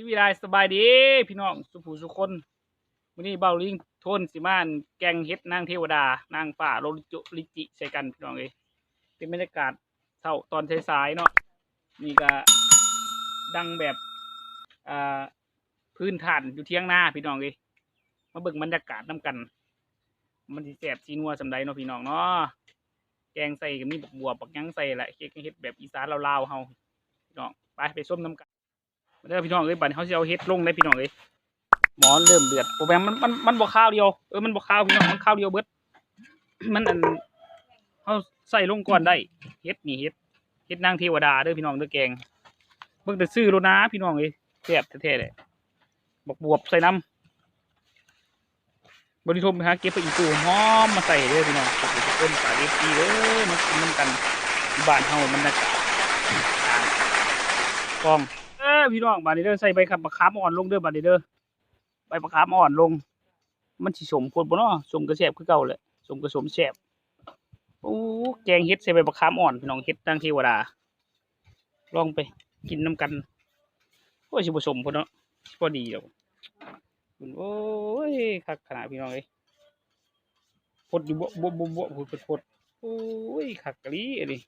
สิวิไลสบายดี พี่น้องสุภูสุคนวันนี้เบาลิงทนสิมาน แกงเฮ็ดนางเทวดานางป่าโลลิจุลิจิใส่กันพี่น้องเอ้ยเป็นบรรยากาศเช้าตอนสายๆเนาะนี่ก็ดังแบบอ่าพื้นฐานอยู่เที่ยงหน้าพี่น้องเอ้ยมาเบิ่งบรรยากาศน้กัน มันสิแสบสีนัวสำใดเนาะพี่น้องเนาะแกงใส่ก็มีบักบัวบักยังใส่แหละเฮ็ดแบบอีสานลาวๆเฮาพี่น้องไปไปส้มน้ำกัน เด้อพี่น้องเอ้ยบัดนี้เขาสิเอาเฮ็ดลงได้พี่น้องเอ้ยหมอนเริ่มเดือดโปรแกรมมันมันมันบ่ข้าวเดียวเออมันบ่ข้าวพี่น้องมันข้าวเดียวเบิดมันอันเขาใส่ลงก่อนได้เฮ็ดนี่เฮ็ดเฮ็ดนางเทวดาเด้อพี่น้องเด้อแกงเบิ่งแต่ซื้อโลนะพี่น้องเอ้ยแซ่บแท้ๆเลยบักบวบใส่น้ำบริทมไปหาเก็บไปอีกตู้หอมมาใส่เด้อพี่น้องขอบคุณทุกคนสาดีดีเด้อมากินน้ำกันบ้านเฮาบรรยากาศกอง ออพี่น้องบาดนี้เด้อใส่ใบขับมะขามอ่อนลงเด้อบาดนี้เด้อใบมะขามอ่อนลง มันสิสมคนบ่เนาะสมกระแสบคือเก่าแหละสมกระสมแสบโอ้แกงเฮ็ดใส่ใบมะขามอ่อนพี่น้องเฮ็ดตั้งเทวดาลองไปกินน้ำกันโอ้ยสิบ่สมพุ่นเนาะพอดีเดอกโอ้ยคักขนาดพี่น้องเอ้ยพดอยู่บ่บ่บ่บ่พดพดพดโอ้ยคักกะลีอันนี้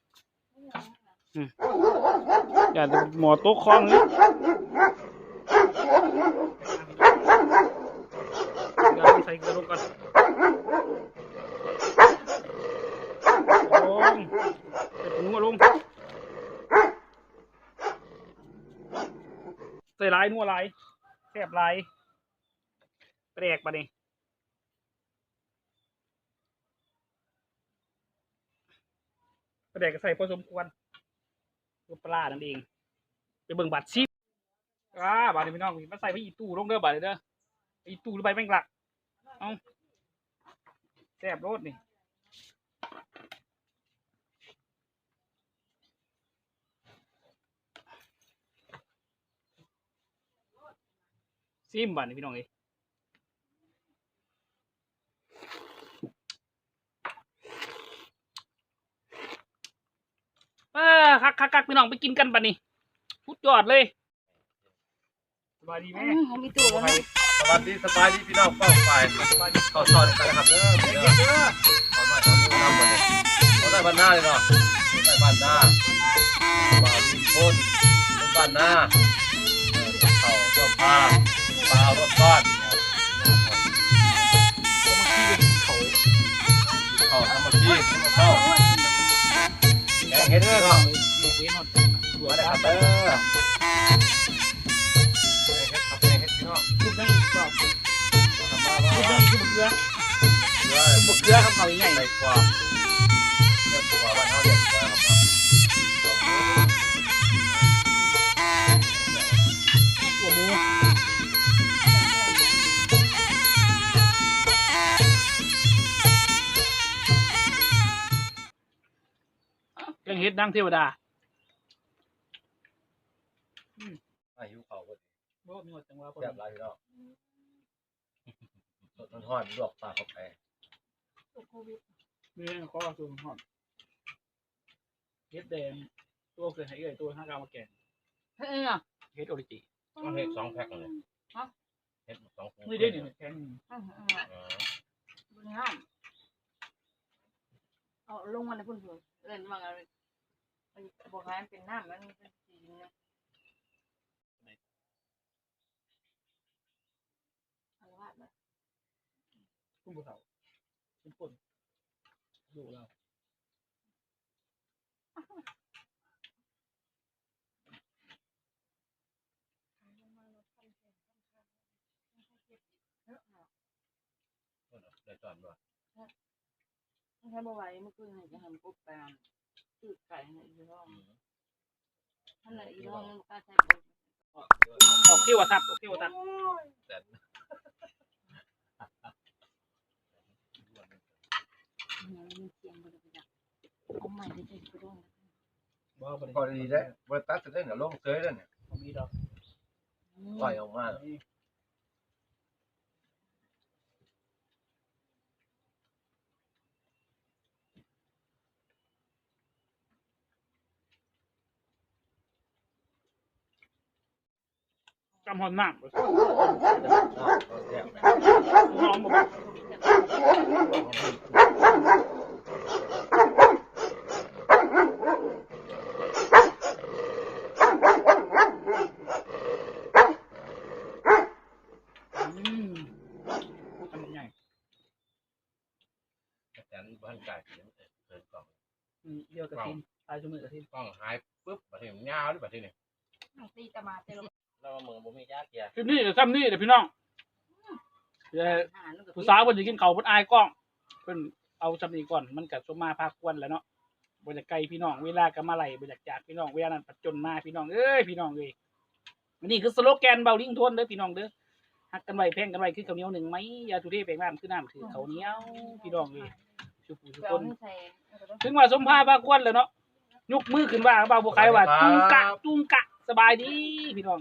อย่าหมอโต๊ะคล้องเลยเดี๋ยวใส่กระดูกก่อนลงใส่ผงนัวลงใส่ลายนัวลายแซ่บลายแปลกปะนี่แปลกก็ใส่พอสมควร ตัวปลานั่นเอง ไปเบิ่งบัตรชิปอ่าบาดนี้พี่น้องมาใส่ไปอีตู้ลงเด้อบาดนี้เด้ออีตู้หรือใบแมงลักเอาแซ่บรดนี่ซิมบาดนี้พี่น้องเอ้ยเออ คักคักคักพี่น้องไปกินกันบาดนี้พุดยอดเลยสบายดีไหมเขามีตู้แล้วนะสวัสดีสบายดีพี่น้องเป้าฝ่ายสบายดีขอสอนกันนะครับเด้อเด้อขอหน่อยขอดูน้ำก่อนเลยขอได้บ้านหน้าเลยเนาะขอได้บ้านหน้าบ้านโคตรบ้านหน้าเข่าร่วมพาปลาร่วมก้อน ครับเด้อเห็ดครับแกงเห็ดพี่น้องลูกนั่งก็ทำมาลูกว่านั่งคือบุกเกลือเนื้อบุกเกลือครับเขาใหญ่ใส่กว่าเนื้อตัวบ้านเขาเรียกว่าครับหัวหมูยังเฮ็ดนั่งเทวดา อายุเขาก็โอ้มีหมดจังหวะพอแซ่ดีบหลายพี่น้องสดมันห่อนลวกปลาเข้าไปมีเรื่องข้อสูงหอมเฮ็ดแดงตัวเคยให้เอ่ยตัวห้ากาวมาแกงเฮ้ยอะเฮ็ดโอริจิต้องเฮ็ดสองแพ็คเลยฮะเฮ็ดสองถุงนี่ได้เนี่ยแกงอืมอืมอ๋อบนห้ามเอาลงมาในพุ่นเถอะเล่นมาอะไรบอกให้มันเป็นน้ำมันเป็นสีนะ อารวาสแบบพุ่มภูเขาเป็นป่นดูเราได้ตอนบ่ไม่ใช่บ่ไหวเมื่อคืนให้จะทำปุ๊บแปมตืดไก่ให้อีห้องท่านไหนอีห้องมันกล้าใช้ปุ๊บออกเที่ยวทัดออกเที่ยวทัดแต่ มันเสียงบ่ได้ประจักษ์เอาให ม่ได้ใจกระด้งบ่บ่ก็ดีได้บ่ตัดจะได้เนี่ยลงเซยแล้วเนี่ยบ่มีดอกปล่อยออกมานี่จำหอนมากเนาะเอาแซ่บไหม น้องบอกอืมทำยังไง แต่อัน บ้านไก่เสียงเกินกล่องอืมเดียวกับทีมตายชั่มือกับทีมกล้องหายปุ๊บบัดนี้มันยาวเลยบัดนี้ตีตะมาเตลแล้วว่ามือบ่มียาเกียร์คลิปนี้เดี๋ยวซ้ำนี่เดี๋ยวพี่น้องเดี๋ยวผู้สาวคนจะกินเขาพิ่นอายกล้องเพิ่นเอาซ้ำนี้ก่อนมันกับสมมาพากวนแล้วเนาะบ่จากไกลพี่น้องเวลาก็มาไหลบ่จากจากพี่น้องเวลานั้นปัจจนมาพี่น้องเอ้ยพี่น้องเอ้ยนนี้คือสโลแกนเบาลิงทนเด้อพี่น้องเด้อฮักกันไว้แพงกันไว้คือข้าวเหนียวหนึ่งไหมยาทุเรศแปลงน้ำคือน้ำถือข้าวเหนียวพี่น้องเอ้ย สุขุสุเดี๋คยวนใส่ถึงว่าสมภาพากวนแล้วเนาะยกมือขึ้นว่าเบาบัวไข่ว่าจุงกะจุงกะ สบายดีพี่น้อง